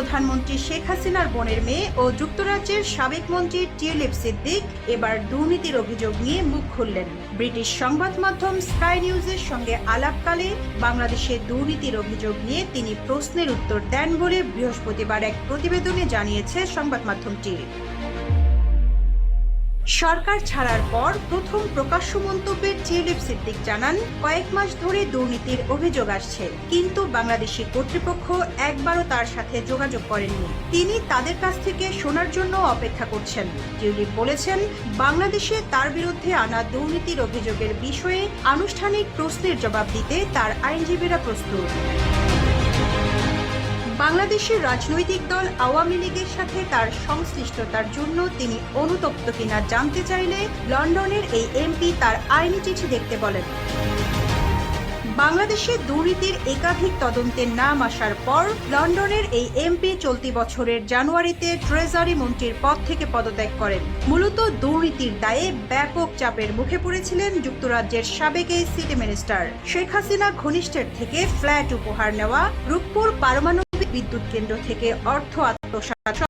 প্রধানমন্ত্রী শেখ হাসিনার বোনের মেয়ে ও যুক্তরাজ্যের সাবেক মন্ত্রী টিউলিপ সিদ্দিক এবার দুর্নীতির অভিযোগ নিয়ে মুখ খুললেন। ব্রিটিশ সংবাদ মাধ্যম স্কাই নিউজের সঙ্গে আলাপকালে বাংলাদেশে দুর্নীতির অভিযোগ নিয়ে তিনি প্রশ্নের উত্তর দেন বলে বৃহস্পতিবার এক প্রতিবেদনে জানিয়েছে সংবাদ মাধ্যমটি। সরকার ছাড়ার পর প্রথম প্রকাশ্য মন্তব্যের টিউলিপ সিদ্দিক জানান, কয়েক মাস ধরে দুর্নীতির অভিযোগ আসছে, কিন্তু বাংলাদেশি কর্তৃপক্ষ একবারও তার সাথে যোগাযোগ করেননি। তিনি তাদের কাছ থেকে শোনার জন্য অপেক্ষা করছেন। টিউলিপ বলেছেন, বাংলাদেশে তার বিরুদ্ধে আনা দুর্নীতির অভিযোগের বিষয়ে আনুষ্ঠানিক প্রশ্নের জবাব দিতে তার আইনজীবীরা প্রস্তুত। বাংলাদেশের রাজনৈতিক দল আওয়ামী লীগের সাথে তার সংশ্লিষ্টতার জন্য তিনি অনুতপ্ত কিনা জানতে চাইলে লন্ডনের এই এমপি তার আইনি চিঠি দেখতে বলেন। বাংলাদেশে দুর্নীতির একাধিক তদন্তের নাম আসার পর লন্ডনের এই এমপি চলতি বছরের জানুয়ারিতে ট্রেজারি মন্ত্রীর পদ থেকে পদত্যাগ করেন। মূলত দুর্নীতির দায়ে ব্যাপক চাপের মুখে পড়েছিলেন যুক্তরাজ্যের সাবেক এই সিটি মিনিস্টার। শেখ হাসিনা ঘনিষ্ঠের থেকে ফ্ল্যাট উপহার নেওয়া, রূপপুর পারমাণবিক বিদ্যুৎ কেন্দ্র থেকে অর্থ আত্মসাৎ